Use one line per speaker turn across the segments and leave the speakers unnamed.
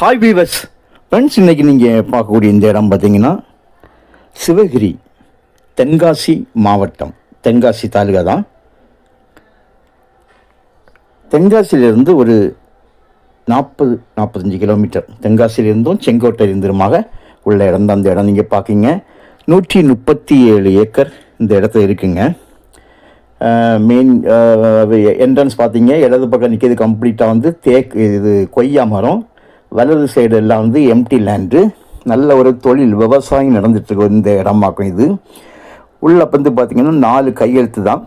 Hi viewers friends இன்றைக்கி நீங்கள் பார்க்கக்கூடிய இந்த இடம் பார்த்தீங்கன்னா சிவகிரி தென்காசி மாவட்டம். தென்காசி தாலுகா தான். தென்காசியிலிருந்து ஒரு நாற்பது நாற்பத்தஞ்சு கிலோமீட்டர். தென்காசியிலிருந்தும் செங்கோட்டையிலிருந்துமாக உள்ள இடம் தான் அந்த இடம். நீங்கள் பார்க்கிங்க. நூற்றி முப்பத்தி ஏழு ஏக்கர் இந்த இடத்துல இருக்குங்க. மெயின் என்ட்ரன்ஸ் பார்த்தீங்க. இடது பக்கம் நிற்கிறது கம்ப்ளீட்டாக வந்து தேக்கு இது கொய்யா மரம். வலது சைடு எல்லாம் வந்து எம்டி லேண்டு நல்ல ஒரு தொழில் விவசாயம் நடந்துட்டுருக்கு இந்த இடமாக்கும் இது. உள்ளே வந்து பார்த்திங்கன்னா நாலு கையெழுத்து தான்.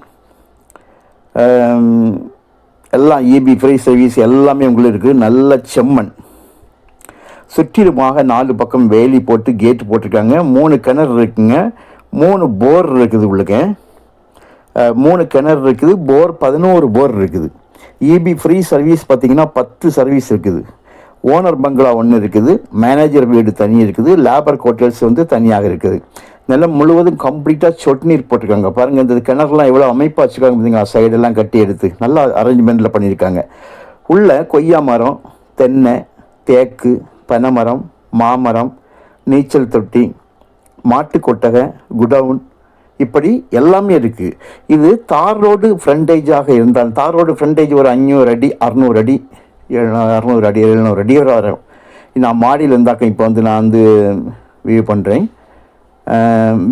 எல்லாம் இபி ஃப்ரீ சர்வீஸ் எல்லாமே உங்களுக்கு இருக்குது நல்ல செம்மண். சுற்றிலுமாக நாலு பக்கம் வேலி போட்டு கேட்டு போட்டிருக்காங்க. மூணு கிணறு இருக்குங்க. மூணு போர் இருக்குது உள்ளுக்க. மூணு கிணறு இருக்குது. போர் பதினோரு போர் இருக்குது. இபி ஃப்ரீ சர்வீஸ் பார்த்திங்கன்னா பத்து சர்வீஸ் இருக்குது. ஓனர் பங்களா ஒன்று இருக்குது மேனேஜர் வீடு தனி இருக்குது லேபர் ஹோட்டல்ஸ் வந்து தனியாக இருக்குது. நிலம் முழுவதும் கம்ப்ளீட்டாக சொட்டு நீர் போட்டிருக்காங்க. பாருங்கள் இந்த கிணறுலாம் எவ்வளோ அமைப்பாக வச்சுருக்காங்க பார்த்தீங்களா சைடெல்லாம் கட்டி எடுத்து. நல்லா அரேஞ்ச்மெண்ட்டில் பண்ணியிருக்காங்க. உள்ள கொய்யா மரம் தென்னை தேக்கு பனைமரம் மாமரம் நீச்சல் தொட்டி மாட்டு கொட்டகை குடவுன் இப்படி எல்லாமே இருக்குது இது தார் ரோடு ஃப்ரண்டேஜாக இருந்தால் தார் ரோடு ஃப்ரண்டேஜ் ஒரு அஞ்சூறு அடி அறநூறு அடி ஏழுநூறு அறநூறு அடி எழுநூறு அடி வரை வரும் நான் மாடியில் இருந்தாக்க இப்போ வந்து நான் வந்து வியூ பண்ணுறேன்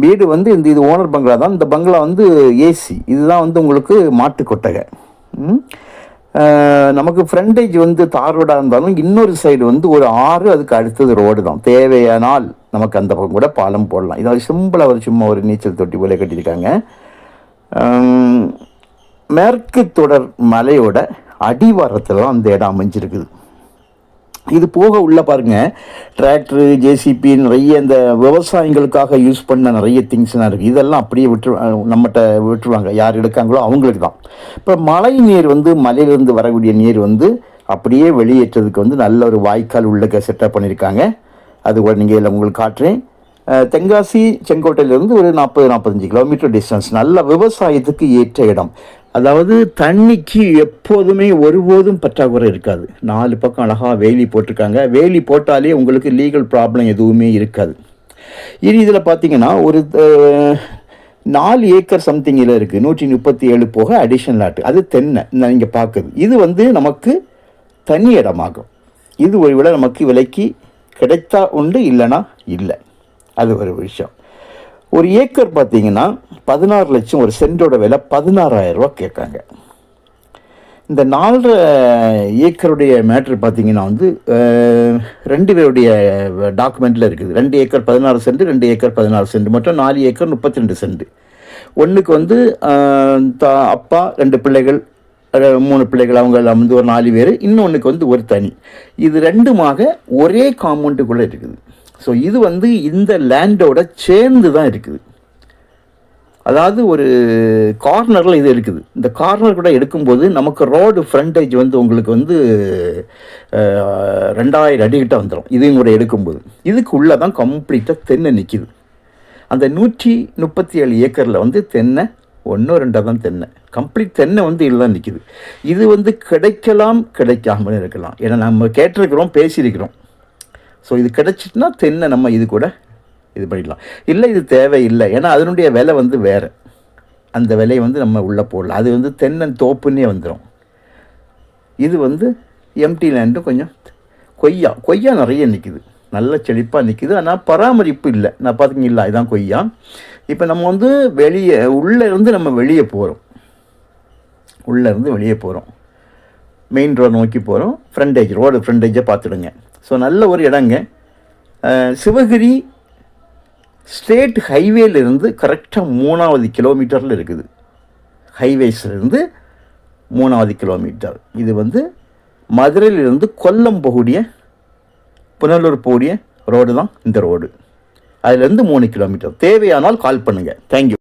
வீடு வந்து இந்த இது ஓனர் பங்களா தான். இந்த பங்களா வந்து ஏசி இதுதான் வந்து உங்களுக்கு மாட்டு கொட்டகை. நமக்கு ஃப்ரண்டேஜ் வந்து தார் ரோடாக இருந்தாலும் இன்னொரு சைடு வந்து ஒரு ஆறு அதுக்கு அடுத்தது ரோடு தான். தேவையானால் நமக்கு அந்த பக்கம் கூட பாலம் போடலாம். இதாவது சிம்பிளாக ஒரு சும்மா ஒரு நீச்சல் தொட்டி போல கட்டியிருக்காங்க. மேற்கு தொடர் மலையோட அடிவாரத்தில் அந்த இடம் அமைஞ்சிருக்குது. இது போக உள்ள பாருங்க டிராக்டரு ஜேசிபி நிறைய இந்த விவசாயிகளுக்காக யூஸ் பண்ண நிறைய திங்ஸ்லாம் இருக்குது இதெல்லாம் அப்படியே விட்டு நம்மகிட்ட விட்டுருவாங்க. யார் எடுக்காங்களோ அவங்களுக்கு தான். இப்போ மழை நீர் வந்து மலையிலிருந்து வரக்கூடிய நீர் வந்து அப்படியே வெளியேற்றதுக்கு வந்து நல்ல ஒரு வாய்க்கால் உள்ளக்க செட்டப் பண்ணியிருக்காங்க அது கூட நீங்கள் இதில் உங்களுக்கு காட்டுறேன். தென்காசி செங்கோட்டையிலேருந்து ஒரு நாற்பது நாற்பத்தஞ்சு கிலோமீட்டர் டிஸ்டன்ஸ் நல்ல விவசாயத்துக்கு ஏற்ற இடம். அதாவது தண்ணிக்கு எப்போதுமே ஒருபோதும் பற்றாக்குறை இருக்காது. நாலு பக்கம் அழகாக வேலி போட்டிருக்காங்க. வேலி போட்டாலே உங்களுக்கு லீகல் ப்ராப்ளம் எதுவுமே இருக்காது. இனி இதில் பார்த்தீங்கன்னா ஒரு நாலு ஏக்கர் சம்திங்கில் இருக்குது நூற்றி முப்பத்தி ஏழு போக அடிஷனல் ஆட்டு அது தென்னை. நீங்கள் பார்க்குது இது வந்து நமக்கு தனி இடமாகும். இது ஒரு விட நமக்கு விலைக்கு கிடைத்தா உண்டு இல்லைன்னா இல்லை. அது ஒரு விஷயம். ஒரு ஏக்கர் பார்த்தீங்கன்னா பதினாறு லட்சம் ஒரு சென்டோட விலை பதினாறாயிரம் ரூபா கேட்காங்க. இந்த நாலரை ஏக்கருடைய மேட்ரு பார்த்தீங்கன்னா வந்து ரெண்டு பேருடைய டாக்குமெண்ட்டில் இருக்குது. ரெண்டு ஏக்கர் பதினாறு சென்ட் ரெண்டு ஏக்கர் பதினாறு சென்ட். மட்டும் நாலு ஏக்கர் முப்பத்தி ரெண்டு சென்ட். ஒன்றுக்கு வந்து தா அப்பா ரெண்டு பிள்ளைகள் மூணு பிள்ளைகள் அவங்க எல்லாம் வந்து ஒரு நாலு பேர். இன்னொன்றுக்கு வந்து ஒரு தனி. இது ரெண்டுமாக ஒரே காம்பவுண்டுக்குள்ளே இருக்குது. ஸோ இது வந்து இந்த லேண்டோட சேர்ந்து தான் இருக்குது. அதாவது ஒரு கார்னரில் இது இருக்குது. இந்த கார்னர் கூட எடுக்கும்போது நமக்கு ரோடு ஃப்ரண்டேஜ் வந்து உங்களுக்கு வந்து ரெண்டாயிரம் அடிக்கிட்ட வந்துடும் இதையும் கூட எடுக்கும்போது. இதுக்கு உள்ளே தான் கம்ப்ளீட்டாக தென்னை நிற்கிது அந்த நூற்றி முப்பத்தி ஏழு ஏக்கரில் வந்து தென்னை ஒன்றோ ரெண்டோ தான் தென்னை. கம்ப்ளீட் தென்னை வந்து இதில் தான் நிற்கிது இது வந்து கிடைக்கலாம் கிடைக்காமல் இருக்கலாம். ஏன்னா நம்ம கேட்டிருக்கிறோம் பேசியிருக்கிறோம். ஸோ இது கிடச்சிட்டுனா தென்னை நம்ம இது கூட இது பண்ணிடலாம். இல்லை இது தேவையில்லை. ஏன்னா அதனுடைய விலை வந்து வேறு. அந்த விலையை வந்து நம்ம உள்ளே போடலாம். அது வந்து தென்னன் தோப்புன்னே வந்துடும் இது வந்து எம்டி லேண்டும் கொஞ்சம் கொய்யா. கொய்யா நிறைய நிற்கிது நல்ல செழிப்பாக நிற்கிது ஆனால் பராமரிப்பு இல்லை. நான் பார்த்துக்கிங்களா? இதுதான் கொய்யா. இப்போ நம்ம வந்து வெளியே உள்ளே இருந்து நம்ம வெளியே போகிறோம் உள்ளே இருந்து வெளியே போகிறோம் மெயின் ரோடு நோக்கி போகிறோம் ஃப்ரண்டேஜ் ரோடு ஃப்ரண்டேஜை பார்த்துடுங்க. ஸோ நல்ல ஒரு இடங்க. சிவகிரி ஸ்டேட் ஹைவேலேருந்து கரெக்டாக மூணாவது கிலோமீட்டரில் இருக்குது. ஹைவேஸ்லேருந்து மூணாவது கிலோமீட்டர். இது வந்து மதுரையிலிருந்து கொல்லம் போகக்கூடிய புனலூர் போகக்கூடிய ரோடு தான் இந்த ரோடு. அதுலேருந்து மூணு கிலோமீட்டர். தேவையானால் கால் பண்ணுங்கள் தேங்க்யூ